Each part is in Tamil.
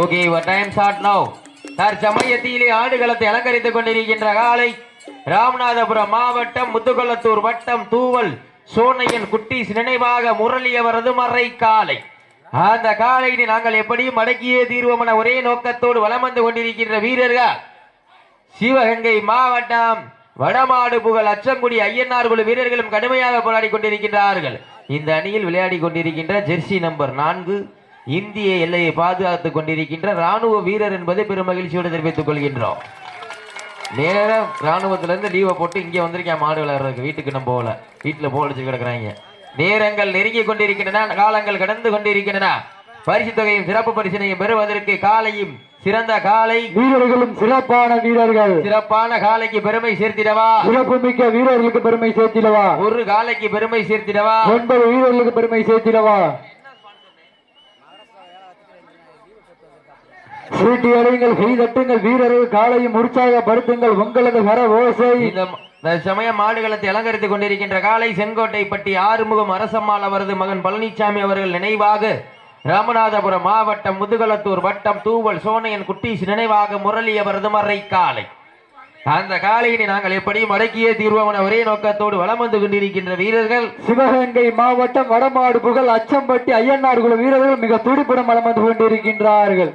Okay your time start now தற்சமயத்திலே ஆடுகளத்தை அலங்கரித்துக் கொண்டிருக்கின்ற காலை ராமநாதபுரம் மாவட்டம் முத்துக்குளத்தூர் வட்டம் தூவல் சோனையன் குட்டீஸ் நினைவாக முரளியவரது மறை காலை. அந்த காலையினை நாங்கள் எப்படியும் அடக்கியே தீர்வோம் என ஒரே நோக்கத்தோடு வலம் வந்து கொண்டிருக்கின்ற வீரர்கள். சிவகங்கை மாவட்டம் வடமாடு புகழ் அச்சங்குடி ஐயன்னார் குழு வீரர்களும் கடுமையாக போராடி கொண்டிருக்கின்றார்கள். இந்த அணியில் விளையாடி கொண்டிருக்கின்ற ஜெர்சி நம்பர் நான்கு இந்திய எல்லையை பாதுகாத்துக் கொண்டிருக்கின்ற ராணுவ வீரர் என்பதை பெரும் மகிழ்ச்சியோடு தெரிவித்துக் கொள்கின்றோம். நேரம் ராணுவத்திலிருந்து லீவை போட்டு இங்க வந்திருக்கேன் மாடு விளையாடுறதுக்கு. வீட்டுக்கு நம்ம போகல. வீட்டுல போல் அடிச்சு கிடக்குறாங்க. நேரங்கள் நெருங்கி கொண்டிருக்கின்றன காலங்கள் கடந்து கொண்டிருக்கின்றன. பரிசு தொகையும் சிறப்பு பரிசினையும் பெறுவதற்கு காலையும் சிறந்த காலை வீரர்களும் சிறப்பான வீரர்கள். சிறப்பான காலைக்கு பெருமை சேர்த்திடவா? சிறப்பு மிக்க வீரர்களுக்கு பெருமை சேர்த்திடவா? ஒரு காலைக்கு பெருமை சேர்த்திடவா? ஒன்பது வீரர்களுக்கு பெருமை சேர்த்திடவா? சீட்டி அடையுங்கள் கை தட்டுங்கள் வீரர்கள் காலையும் உற்சாகப்படுத்துங்கள் உங்களது கர ஓசை. சமயம் மாடுகளத்தை அலங்கரித்துக் கொண்டிருக்கின்ற காலை செங்கோட்டை பட்டி ஆறுமுகம் அரசம்மாள் அவரது மகன் பழனிசாமி அவர்கள் நினைவாக ராமநாதபுரம் மாவட்டம் முதுகலத்தூர் வட்டம் தூவல் சோனையன் குட்டீஸ் நினைவாக முரளி அவரது மறை காலை அந்த காலையினை நாங்கள் எப்படியும் அடக்கியே தீர்வோம் ஒரே நோக்கத்தோடு வலம் வந்து கொண்டிருக்கின்ற வீரர்கள். சிவகங்கை மாவட்டம் வடமாடு புகழ் அச்சம்பட்டி ஐயனார் குழு வீரர்கள் மிக துடிப்புடன் வலம் வந்து கொண்டிருக்கின்றார்கள்.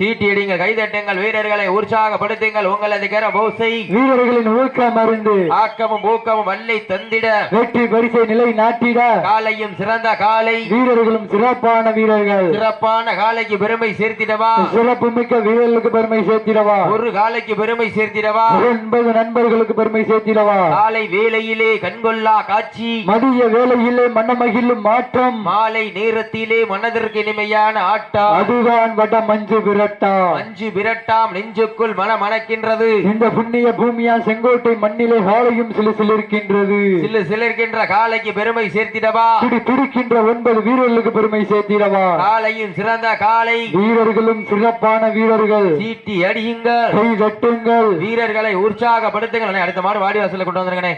சீட்டியடிங்க கைதட்டுங்கள் வீரர்களை உற்சாகப்படுத்துங்கள் உங்களது கர போசை வீரர்களின் ஊக்கம் அருந்து ஆக்கமும் ஊக்கமும் வல்லை தந்திட. வெற்றி பரிசை நிலை நாட்டிட. காலையும் சிறந்த காலை. வீரர்களும் சிறப்பான வீரர்கள். சிறப்பான காலைக்கு பெருமை சேர்த்திடவா? சிறப்பு மிக்க வீரர்களுக்கு பெருமை சேர்த்திடவா? ஒரு காலைக்கு பெருமை சேர்த்திடவா? ஒன்பது நண்பர்களுக்கு பெருமை சேர்த்திடவா? காலை வேளையிலே கண்கொள்ளா காட்சி. மதிய வேளையிலே மன்னமகிழும் மாற்றம். மாலை நேரத்திலே மனதிற்கு இனிமையான ஆட்டா அதுதான் வட மஞ்சு விரட்டா அஞ்சு விரட்டாம் நெஞ்சுக்குள் மன மணக்கின்றது இந்த புண்ணிய பூமியா செங்கோட்டை மண்ணிலே காலையும் சிலு சிலிருக்கின்றது. சிலு சிலிர்க்கின்ற காலைக்கு பெருமை சேர்த்திடவா? துடி துடிக்கின்ற ஒன்பது வீரர்களுக்கு பெருமை சேர்த்திடவா? காலையும் சிறந்த காலை வீரர்களும் சிறப்பான வீரர்கள். சீட்டி அடியுங்கள். கை தட்டுங்கள் வீரர்களை உற்சாகப்படுத்துங்கள். அடுத்த மாடு வாடி வாசல்ல கொண்டு வந்துருங்கண்ணே.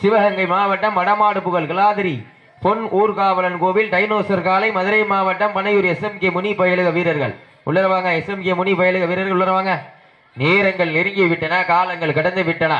சிவகங்கை மாவட்டம் வடமாடு புகழ் கிளாதிரி பொன் ஊர்காவலன் கோவில் டைனோசர் காலை மதுரை மாவட்டம் பனையூர் எஸ்எம்கே முனி பயிலுக வீரர்கள். உள்ளரவாங்க எஸ்எம்கே முனி பயலக வீரர்கள் உள்ளரவாங்க நேரங்கள் நெருங்கி விட்டன காலங்கள் கடந்து விட்டன.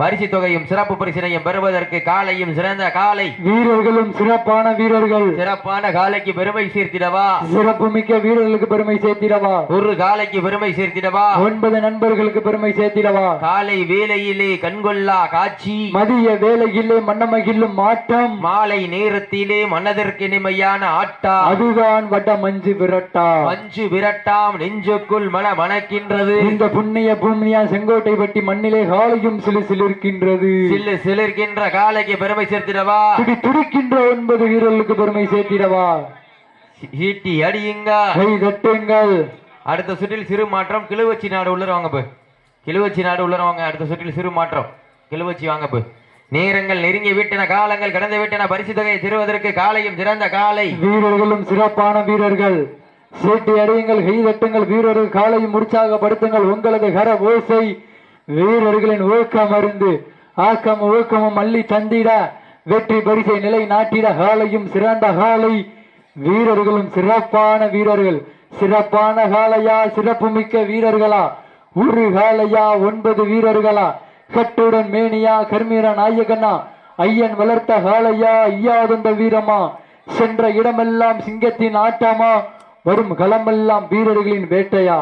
பரிசு தொகையும் சிறப்பு பரிசினையும் பெறுவதற்கு காலையும் சிறந்த காலை. வீரர்களும் சிறப்பான வீரர்கள். சிறப்பான காலைக்கு பெருமை சேர்த்திடவா. சிறப்பு மிக்க வீரர்களுக்கு பெருமை சேர்த்திடவா. ஒரு காலைக்கு பெருமை சேர்த்திடவா. ஒன்பது நண்பர்களுக்கு பெருமை சேர்த்திடவா. காலை வேளையிலே கண்கொள்ளா காட்சி. மதிய வேலையிலே மன்னமகிழும் மாற்றம் மாலை நேரத்திலே மனதிற்கு இனிமையான ஆட்டா அதுதான் வட மஞ்சு விரட்டா. மஞ்சு விரட்டாம் நெஞ்சுக்குள் மன மணக்கின்றது. இந்த புண்ணிய பூமியா செங்கோட்டை பட்டி மண்ணிலே காலையும் சிலு சிலிருக்கின்றது சில்லு சிலிர்க்கின்ற காலைக்கு பெருமை சேர்த்திடவா? துடி துடிக்கின்ற ஒன்பது வீரர்களுக்கு பெருமை சேர்த்திடவா? ஈட்டி அடியுங்க. கை தட்டுங்கள். அடுத்த சுற்றில் சிறு மாற்றம். கிழுவச்சி நாடு உள்ளரவாங்க போ கிழுவச்சி நாடு உள்ளரவாங்க அடுத்த சுற்றில் சிறு மாற்றம். கிழுவச்சி வாங்க போ நேரங்கள் நெருங்கி விட்டன காலங்கள் கடந்து விட்டன. பரிசு தொகையை தருவதற்கு காலையும் சிறந்த காலை வீரர்களும் சிறப்பான வீரர்கள். சீட்டி அடையுங்கள் கை தட்டுங்கள். வீரர்கள் காலையும் உற்சாகப்படுத்துங்கள் உங்களது கர ஓசை வீரர்களின் ஊக்கம் அறிந்து ஆக்கம் ஊக்கமும் மல்லி தந்திட வெற்றி பரிசை நிலை நாட்டிட காலையும் சிறந்த காலை வீரர்களும் சிறப்பான வீரர்கள். சிறப்பான காலையா சிறப்பு மிக்க வீரர்களா? ஒரு காலையா ஒன்பது வீரர்களா? கட்டுடன் மேனியா கர்மீர நாயகனா? ஐயன் வளர்த்த காலையா ஐயாதந்த வீரமா? சென்ற இடமெல்லாம் சிங்கத்தின் ஆட்டமா? வரும் களமெல்லாம் வீரர்களின் வேட்டையா?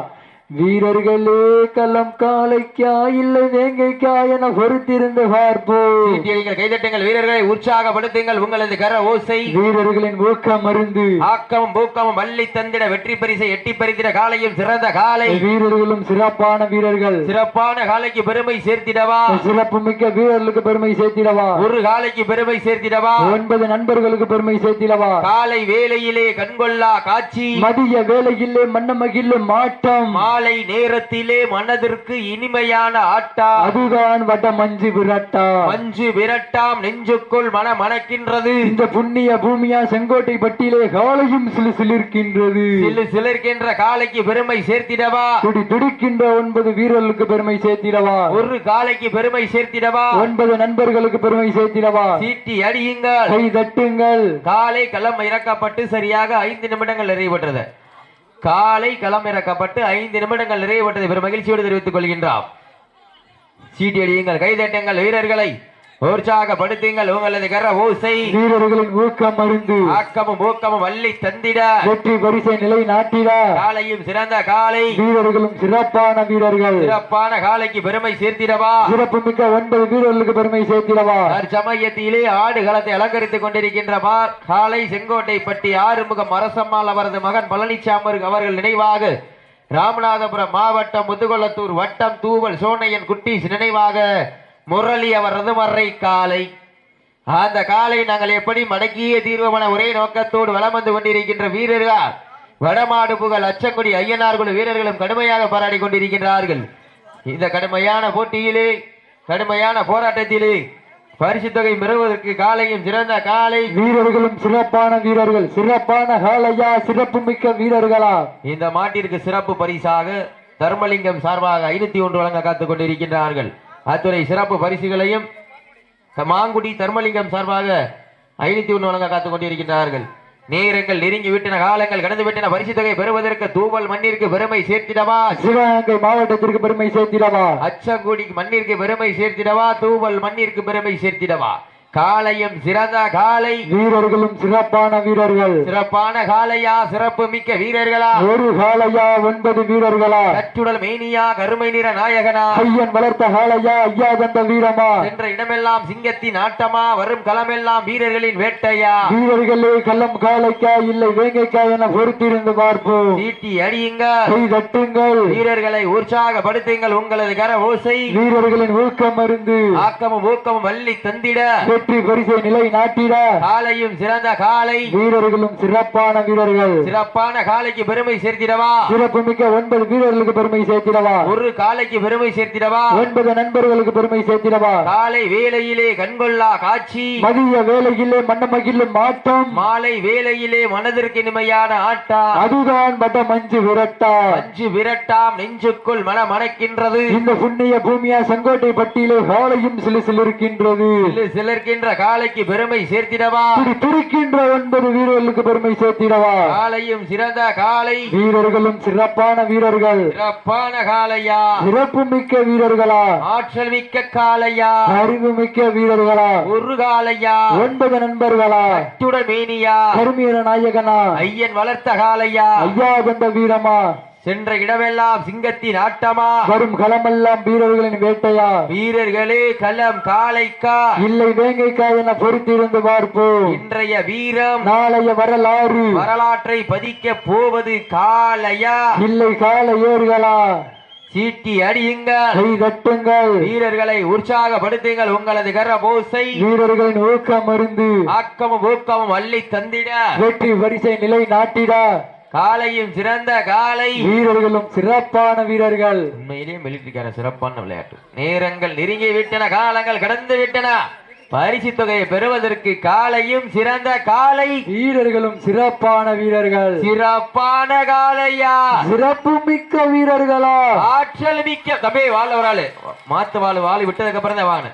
வீரர்களே களம் காலைக்கா இல்லை வேங்கைக்கா என பொறுத்திருந்து பார்ப்போம். கைதட்டுங்கள் வீரர்களை உற்சாகப்படுத்துங்கள் உங்களது கர ஓசை. வீரர்களின் ஊக்கம் அருந்து ஆக்கமும் பூக்கமும் வள்ளி தந்திட வெற்றி பரிசை எட்டி பறித்திட காலையும் சிறந்த காலை வீரர்களும் சிறப்பான வீரர்கள். சிறப்பான காலைக்கு பெருமை சேர்த்திடவா? சிறப்பு மிக்க வீரர்களுக்கு பெருமை சேர்த்திடவா? ஒரு காலைக்கு பெருமை சேர்த்திடவா? ஒன்பது நண்பர்களுக்கு பெருமை சேர்த்திடவா? காலை வேளையிலே கண்கொள்ளா காட்சி. மதிய வேலையிலே மன்னமகிலும் மாட்டம் காலை நேரத்திலே மனதிற்கு இனிமையான ஆட்டா. அதுதான் வட மஞ்சு விரட்டா. மஞ்சு விரட்டாம் நெஞ்சுக்குள் மன மணக்கின்றது. இந்த புண்ணிய பூமியா செங்கோட்டை பட்டியிலே காலையும் சிலு சிலிர்க்கின்றது. சிலு சிலிர்க்கின்ற காலைக்கு பெருமை சேர்த்திடவா? துடி துடிக்கின்ற ஒன்பது வீரர்களுக்கு பெருமை சேர்த்திடவா? ஒரு காலைக்கு பெருமை சேர்த்திடவா? ஒன்பது நண்பர்களுக்கு பெருமை சேர்த்திடவா? சீட்டி அடியுங்கள். கை தட்டுங்கள். காலை களம் இறக்கப்பட்டு சரியாக ஐந்து நிமிடங்கள் நிறைவுற்றது. காலை களம் இறக்கப்பட்டு ஐந்து நிமிடங்கள் நிறைவுற்றது. பெரும் மகிழ்ச்சியோடு தெரிவித்துக் கொள்கின்றார். சீட்டியடியுங்கள் கைதட்டங்கள். வீரர்களை உற்சாகப்படுத்துங்கள் உங்களது கர ஓசை வீரர்களின் ஊக்கம் மருந்து ஆக்கமும் ஊக்கமும் வள்ளி தந்திட. வெற்றி பரிசை நிலை நாட்டிட. காலையும் சிறந்த காலை. வீரர்களும் சிறப்பான வீரர்கள். சிறப்பான காலைக்கு பெருமை சேர்த்திடவா. சிறப்பு மிக்க ஒன்பது வீரர்களுக்கு பெருமை சேர்த்திடவா. தற்சமயத்திலே ஆடு களத்தை அலங்கரித்துக் கொண்டிருக்கின்ற காலை செங்கோட்டை பட்டி ஆறுமுகம் அரசம்மாள் அவரது மகன் பழனிசாமி அவர்கள் நினைவாக ராமநாதபுரம் மாவட்டம் முதுகொளத்தூர் வட்டம் தூவல் சோனையன் குட்டீஸ் நினைவாக முரளி அவரது மறை காலை. அந்த காலை நாங்கள் எப்படி மடக்கிய தீர்வமான ஒரே நோக்கத்தோடு வலம் வந்து கொண்டிருக்கின்ற வீரர்கள் வடமாடு புகழ் அச்சங்குடி ஐயனார் குழு வீரர்களும் கடுமையாக போராடி கொண்டிருக்கின்றார்கள். இந்த கடுமையான போட்டியிலே கடுமையான போராட்டத்திலே பரிசு தொகை பெறுவதற்கு காலையும் சிறந்த காலை. வீரர்களும் சிறப்பான வீரர்கள் சிறப்பான காலையா சிறப்பு மிக்க வீரர்களா? இந்த மாட்டிற்கு சிறப்பு பரிசாக தர்மலிங்கம் சார்பாக ஐநூத்தி ஒன்று வழங்க காத்துக் கொண்டிருக்கின்றார்கள். அத்துறை சிறப்பு பரிசுகளையும் மாங்குடி தர்மலிங்கம் சார்பாக ஐநூத்தி ஒன்று வழங்க காத்துக் கொண்டிருக்கின்றார்கள். நேரங்கள் நெருங்கி விட்டன காலங்கள் கடந்து விட்டன பரிசு தொகை பெறுவதற்கு தூவல் மண்ணிற்கு பெருமை சேர்த்திடவா? சிவகங்கை மாவட்டத்திற்கு பெருமை சேர்த்திடவா? அச்சங்குடி மண்ணிற்கு பெருமை சேர்த்திடவா? தூவல் மண்ணிற்கு பெருமை சேர்த்திடவா? காலையும் சிறந்த காலை வீரர்களும் சிறப்பான வீரர்கள். சிறப்பான காலையா சிறப்பு மிக்க வீரர்களா. ஒரு காலையா ஒன்பது வீரர்களா. கற்றுடல் மேனியா கருமை நிற நாயகனா. ஐயன் வளர்த்த காலையா ஐயா தந்த வீரமா. சென்ற இடமெல்லாம் சிங்கத்தின் ஆட்டமா வரும் களமெல்லாம் வீரர்களின் வேட்டையா. வீரர்களே கள்ளம் காலைக்கா இல்லை வேங்கைக்கா என பொறுத்திருந்து பார்ப்போம். சீட்டி அடியுங்க. தட்டுங்கள். வீரர்களை உற்சாகப்படுத்துங்கள் உங்களது கர ஓசை வீரர்களின் ஊக்கம் மருந்து. ஆக்கமும் ஊக்கமும் வள்ளி தந்திட. வெற்றி பரிசை நிலை நாட்டிட காலையும் சிறந்த காலை. வீரர்களும் சிறப்பான வீரர்கள். சிறப்பான காலைக்கு பெருமை சேர்த்திடவா? சிறப்பு மிக்க ஒன்பது வீரர்களுக்கு பெருமை சேர்த்திடவா? ஒரு காலைக்கு பெருமை சேர்த்திடவா? ஒன்பது நண்பர்களுக்கு பெருமை சேர்த்திடவா? காலை வேளையிலே கண்கொள்ளா காட்சி. மதிய வேலையிலே மன்னமகிழும் மாட்டம் மாலை வேளையிலே மனதிற்கு இனிமையான ஆட்டா அதுதான் பட்ட மஞ்சு விரட்டா. அஞ்சு விரட்டாம் நெஞ்சுக்குள் மன மணக்கின்றது. இந்த புண்ணிய பூமியா செங்கோட்டை பட்டியலே காலையும் சிலு சிலிருக்கின்றது. சிலு சிலர்க்கின்ற காலைக்கு பெருமை சேர்த்திடவா? துடி துடிக்கின்ற ஒன்பது வீரர்களுக்கு பெருமை சேர்த்திடவா? காலையும் சிறந்த காலை வீரர்களும் சிறப்பான வீரர்கள். சிறப்பான காலையா சிறப்பு மிக்க வீரர்களா? ஆற்றல் மிக்க காலையா அறிவு மிக்க வீரர்களா? ஒரு காலையா ஒன்பது நண்பர்களா? அச்சுட மேனியா? கருமீர நாயகனா? ஐயன் வளர்த்த காலையா ஐயா தந்த வீரமா? சென்ற இடமெல்லாம் சிங்கத்தின் ஆட்டமா? வரும் களமெல்லாம் வீரர்களின் வேட்டையா? வீரர்களே களம் காலைக்கா இல்லை வேங்கைக்கா என பொறுத்திருந்து பார்ப்போம் இன்றைய வீரம் நாளைய வரலாறு. வரலாற்றை பதிக்க போவது காலையா இல்லை கால ஏறுகளா? சீட்டி அடியுங்கள். கை தட்டுங்கள். வீரர்களை உற்சாகப்படுத்துங்கள் உங்களது கர போசை வீரர்களின் ஊக்கம் மருந்து ஆக்கமும் ஊக்கமும் அள்ளி தந்திட. வெற்றி வரிசை நிலை நாட்டிட. காலையும் சிறந்த காலை வீரர்களும் சிறப்பான வீரர்கள். உண்மையிலேயே மிலிட்டரிக்கான சிறப்பான விளையாட்டு. நேரங்கள் நெருங்கி விட்டன காலங்கள் கடந்து விட்டன. பரிசு தொகையை பெறுவதற்கு காலையும் சிறந்த காலை வீரர்களும் சிறப்பான வீரர்கள். சிறப்பான காலையா சிறப்பு மிக்க வீரர்களா? ஆற்றல் மிக்க தம்பி வாழ ஒரு ஆளு. மாத்து வாழ் வாழி விட்டதுக்கு அப்புறம் தான் வாங்க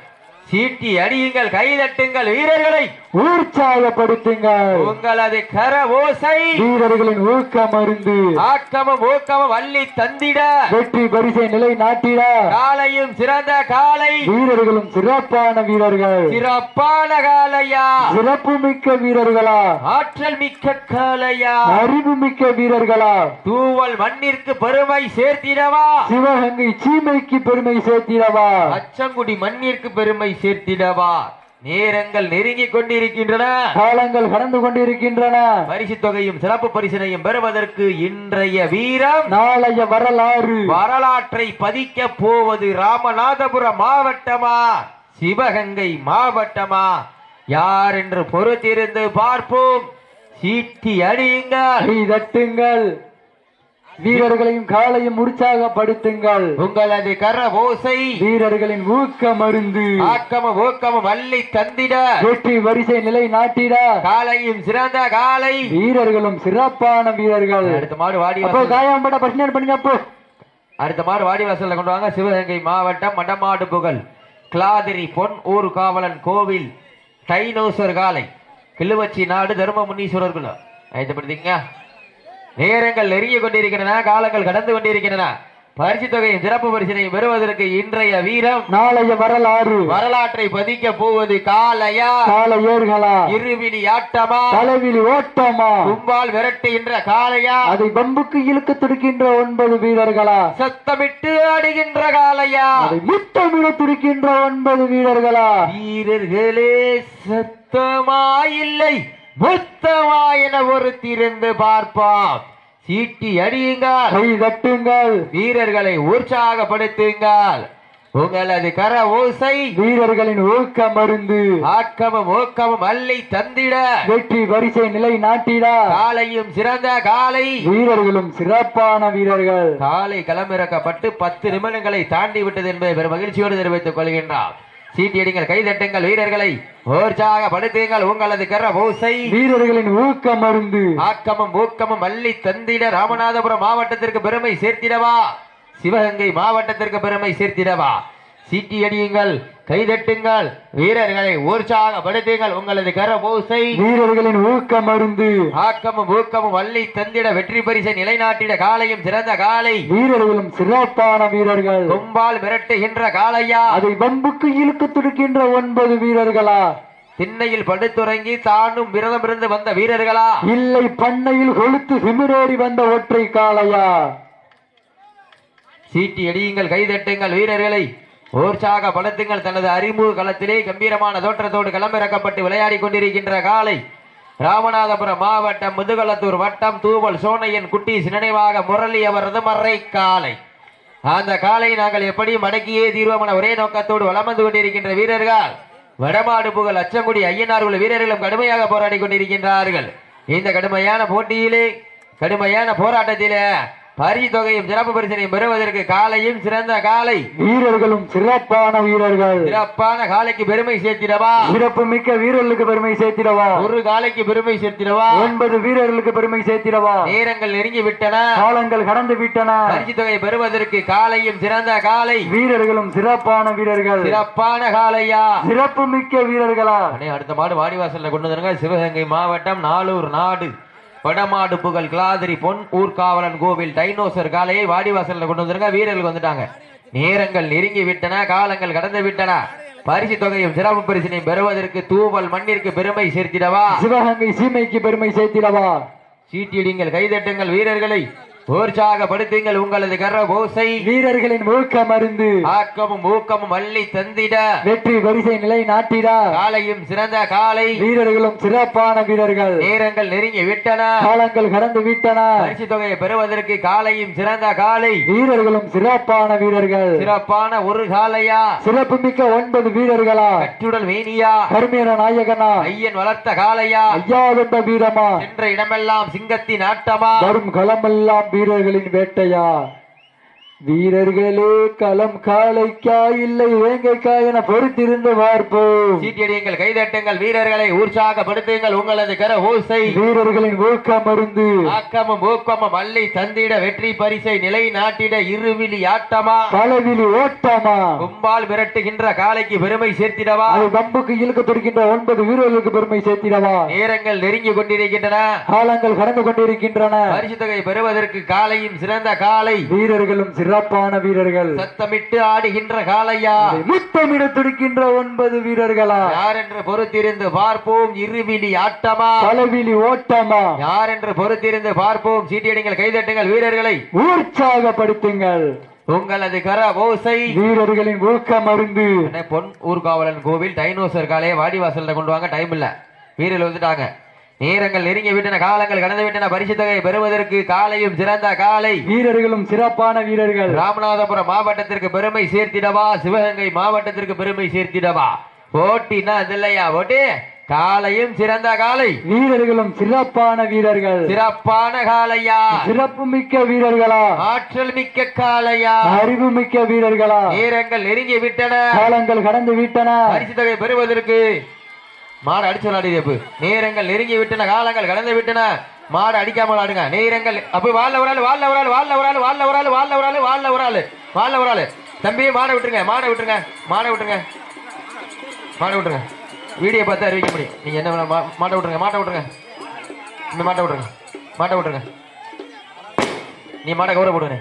சீட்டி அடியுங்கள் கைதட்டுங்கள் வீரர்களை உற்சாகப்படுத்துங்கள் உங்களது கர ஓசை வீரர்களின் ஊக்கம் மருந்து ஆக்கமும் ஊக்கமும் அள்ளி தந்திட. வெற்றி பரிசை நிலை நாட்டிட. காலையும் சிறந்த காலை. வீரர்களும் சிறப்பான வீரர்கள். சிறப்பான காலையா. சிறப்பு மிக்க வீரர்களா. ஆற்றல் மிக்க காலையா. அறிவு மிக்க வீரர்களா. தூவல் மண்ணிற்கு பெருமை சேர்த்திடவா. சிவகங்கை சீமைக்கு பெருமை சேர்த்திடவா. அச்சங்குடி மண்ணிற்கு பெருமை சேர்த்திடவா. நேரங்கள் நெருங்கிக் கொண்டிருக்கின்றன. காலங்கள் கடந்து கொண்டிருக்கின்றன. பரிசு தொகையும் சிறப்பு பரிசினையும் பெறுவதற்கு இன்றைய வீரம் நாளைய வரலாறு. வரலாற்றை பதிக்க போவது ராமநாதபுரம் மாவட்டமா? சிவகங்கை மாவட்டமா? யார் என்று பொறுத்திருந்து பார்ப்போம். சீட்டி அடியுங்கள் தட்டுங்கள். வீரர்களையும் காலையும் உற்சாகப்படுத்துங்கள் உங்களது கர ஓசை வீரர்களின் ஊக்க மருந்து ஆக்கமும் ஊக்கமும் அள்ளி தந்திட. வெற்றி வரிசை நிலை நாட்டிட. காலையும் சிறந்த காலை வீரர்களும் சிறப்பான வீரர்கள். அடுத்த மாடு வாடி அப்போ வாசல். காயம்பட பஸ்னர் பண்ணுங்க அப்போ. அடுத்த மாடு வாடி வாசல்ல கொண்டு வாங்க. சிவகங்கை மாவட்டம் மடமாடு புகழ். கிளாதிரி பொன் ஊர் காவலன் கோவில். டைனோசர் காலை கிள்ளுவச்சி நாடு தர்ம முனீஸ்வரர் குலம் ஆயத்தப்படுத்திங்க நேரங்கள் நெருங்கி கொண்டிருக்கின்றன காலங்கள் கடந்து கொண்டிருக்கின்றன. பரிசு தொகையும் சிறப்பு பரிசினையும் பெறுவதற்கு இன்றைய வீரம் நாளைய வரலாறு. வரலாற்றை பதிக்க போவது காலையா கால ஏர்களா? இருவிழி ஆட்டமா? தலைவிழி ஓட்டமா? கும்பால் விரட்டுகின்ற காளையா? அதை பம்புக்கு இழுக்க துடிக்கின்ற ஒன்பது வீரர்களா? சத்தமிட்டு ஆடுகின்ற காளையா? அதை முத்தமிட துடிக்கின்ற ஒன்பது வீரர்களா? வீரர்களே சத்தமா இல்லை முத்தமா என ஒரு திறந்து பார்ப்போம். சீட்டி அடியுங்கள். கை தட்டுங்கள். வீரர்களை உற்சாகப்படுத்துங்கள். உங்களது கர ஓசை வீரர்களின் ஊக்க மருந்து ஆக்கமும் ஊக்கமும் அள்ளி தந்திட. வெற்றி வரிசை நிலை நாட்டிடா. காலையும் சிறந்த காலை. வீரர்களும் சிறப்பான வீரர்கள். காலை களமிறக்கப்பட்டு பத்து நிமிடங்களை தாண்டி விட்டது என்பதை பெரும் மகிழ்ச்சியோடு தெரிவித்துக் கொள்கின்றார் சீட்டியடிங்கள் கைதட்டுங்கள் வீரர்களை. உற்சாகப்படுத்துங்கள் உங்களது கர ஓசை வீரர்களின் ஊக்க மருந்து ஆக்கமும் ஊக்கமும் அள்ளி தந்திட ராமநாதபுரம் மாவட்டத்திற்கு பெருமை சேர்த்திடவா? சிவகங்கை மாவட்டத்திற்கு பெருமை சேர்த்திடவா? சீட்டி அடியுங்கள் கைதட்டுங்கள். வீரர்களை உற்சாகப்படுத்துங்கள் உங்களது கர ஓசை வீரர்களின் ஊக்க மருந்து ஆக்கமும் ஊக்கமும் அள்ளி தந்திட வெற்றி பரிசை நிலைநாட்டிட காலையும் சிறந்த காலை. வீரர்களும் சிறப்பான வீரர்கள். கும்பால் மிரட்டுகின்ற காளையா. அதை பம்புக்கு இழுக்க துடிக்கின்ற ஒன்பது வீரர்களா? திண்ணையில் படுத்துறங்கி தானும் விரதமிருந்து வந்த வீரர்களா? இல்லை பண்ணையில் கொளுத்து சிமிரேறி வந்த ஒற்றை காளையா? சீட்டி அடியுங்கள் கைதட்டுங்கள் வீரர்களை. உற்சாகப்படுத்துங்கள் தனது அறிமுக களத்திலே கம்பீரமான தோற்றத்தோடு களமிறக்கப்பட்டு விளையாடி கொண்டிருக்கின்ற காலை ராமநாதபுரம் மாவட்டம் முதுகலத்தூர் வட்டம் தூவல் சோனையன் குட்டி நினைவாக முரளி அவரது மறை காலை. அந்த காலை நாங்கள் எப்படி மடக்கியே தீர்வோம் என ஒரே நோக்கத்தோடு வலம் வந்து கொண்டிருக்கின்ற வீரர்கள் வடமாடு புகழ் அச்சங்குடி ஐயனார் உள்ள வீரர்களும் கடுமையாக போராடி கொண்டிருக்கின்றார்கள். இந்த கடுமையான போட்டியிலே கடுமையான போராட்டத்திலே பரிசு தொகையும் சிறப்பு பரிசனையும் பெறுவதற்கு காலையும் சிறந்த காலை. வீரர்களும் சிறப்பான வீரர்கள். சிறப்பான காலைக்கு பெருமை சேர்த்திடவா? சிறப்பு மிக்க வீரர்களுக்கு பெருமை சேர்த்திடவா? ஒரு காலைக்கு பெருமை சேர்த்திடவா? ஒன்பது வீரர்களுக்கு பெருமை சேர்த்திடவா? நேரங்கள் நெருங்கி விட்டன. காலங்கள் கடந்து விட்டன. பரிசு தொகை பெறுவதற்கு காலையும் சிறந்த காலை. வீரர்களும் சிறப்பான வீரர்கள். சிறப்பான காலையா? சிறப்பு மிக்க வீரர்களா? அடுத்த மாடு வாடிவாசல்ல கொண்டு வந்துருங்க. சிவகங்கை மாவட்டம் நாளூர் நாடு. வடமாடு புகழ் கிளாதிரி பொன் ஊர்காவலன் கோவில் டைனோசர் காலையை வாடிவாசல்ல கொண்டு வந்துருங்க. வீரர்கள் வந்துட்டாங்க. நேரங்கள் நெருங்கி விட்டன காலங்கள் கடந்து விட்டன. பரிசு தொகையும் சிறப்பு பரிசினையும் பெறுவதற்கு தூவல் மண்ணிற்கு பெருமை சேர்த்திடவா? சிவகங்கை சீமைக்கு பெருமை சேர்த்திடவா? சீட்டிடுங்கள் கைதட்டுங்கள் வீரர்களை. உற்சாகப்படுத்துங்கள் உங்களது கர ஓசை வீரர்களின் ஊக்க மருந்து ஆக்கமும் ஊக்கமும் அள்ளி தந்திட. வெற்றி வரிசை நிலை நாட்டிடா. காலையும் சிறந்த காலை. வீரர்களும் சிறப்பான வீரர்கள். நேரங்கள் நெருங்கி விட்டன. காலங்கள் கடந்து விட்டன. பரிசு தொகையை பெறுவதற்கு காலையும் சிறந்த காலை. வீரர்களும் சிறப்பான வீரர்கள். சிறப்பான ஒரு காலையா? சிறப்பு மிக்க ஒன்பது வீரர்களா? கட்டுடல் வேணியா கருமீர நாயகனா? ஐயன் வளர்த்த காலையா? ஐயாவந்த வீரமா? சென்ற இடமெல்லாம் சிங்கத்தின் ஆட்டமா? வரும் களமெல்லாம் வீரர்களின் வேட்டையா? வீரர்களே களம் காளைக்கா இல்லை வேங்கைக்கா என பொறுத்திருந்து பார்ப்போம். சீட்டியடியுங்கள் கைதட்டுங்கள் வீரர்களை உற்சாகப்படுத்துங்கள் உங்களது கர ஓசை. வீரர்களின் ஊக்க மருந்து ஆக்கமும் ஊக்கமும் அள்ளி தந்திட வெற்றி பரிசை நிலை நாட்டிட இருவிழி ஆட்டமா? பலவிழி ஓட்டமா? கும்பால் மிரட்டுகின்ற காலைக்கு பெருமை சேர்த்திடவா? அது பம்புக்கு இழுக்க துடிக்கின்ற ஒன்பது வீரர்களுக்கு பெருமை சேர்த்திடவா? நேரங்கள் நெருங்கி கொண்டிருக்கின்றன. காலங்கள் கடந்து கொண்டிருக்கின்றன. பரிசு தொகை பெறுவதற்கு காலையும் சிறந்த காலை வீரர்களும் சிறப்பான வீரர்கள். சத்தமிட்டு ஆடுகின்ற காலையா முத்தமிட துடிக்கின்ற ஒன்பது வீரர்களா? யார் என்று பொறுத்திருந்து பார்ப்போம் இருவிழி ஆட்டமா? பலவிழி ஓட்டமா? யார் என்று பொறுத்திருந்து பார்ப்போம் சீட்டியடிங்கள் கைதட்டுங்கள் வீரர்களை? உற்சாகப்படுத்துங்கள் உங்களது கர ஓசை. வீரர்களின் ஊக்க மருந்து அண்ணே, பொன் ஊர்காவலன் கோவில் டைனோசர் காலையை வாடிவாசல்ல கொண்டு வாங்க டைம் இல்ல. வீரர்கள் வந்துட்டாங்க. நேரங்கள் நெருங்கி விட்டன காலங்கள் கடந்து விட்டன பரிசு தொகையை பெறுவதற்கு காலையும் சிறந்த காலை. வீரர்களும் சிறப்பான வீரர்கள். ராமநாதபுரம் மாவட்டத்திற்கு பெருமை சேர்த்திடவா? சிவகங்கை மாவட்டத்திற்கு பெருமை சேர்த்திடவா? போட்டினா அது இல்லையா போட்டி காலையும் சிறந்த காலை. வீரர்களும் சிறப்பான வீரர்கள். சிறப்பான காலையா? சிறப்பு மிக்க வீரர்களா? ஆற்றல் மிக்க காலையா? அறிவு மிக்க வீரர்களா? நேரங்கள் நெருங்கி விட்டன. காலங்கள் கடந்து விட்டன. பரிசு தொகை பெறுவதற்கு மாடு அடிச்சு விளையாடியப்பு நேரங்கள் நெருங்கி விட்டன காலங்கள் கடந்து விட்டன. மாடு அடிக்காம ஆடுங்க நேரங்கள் அப்ப வாழ்ல ஒரு ஆள் வாழ்ல ஒரு ஆள் வாழ்ல ஒரு ஆள் வாழ்ல ஒரு ஆள் வாழ்ல ஒரு ஆள் வாழ்ல ஒரு ஆள் வாழ்ல ஒரு ஆள். தம்பி மாடை விட்டுருங்க மாடை விட்டுருங்க மாடை விட்டுருங்க. மாடை விட்டுருங்க. வீடியோ பார்த்து அறிவிக்க முடியும். நீங்கள் என்ன மா- மாட்டை விட்டுருங்க மாட்டை விட்டுருங்க. இந்த மாட்டை விட்டுருங்க மாட்டை விட்டுருங்க. நீ மாட்டை கௌரவ போடுங்க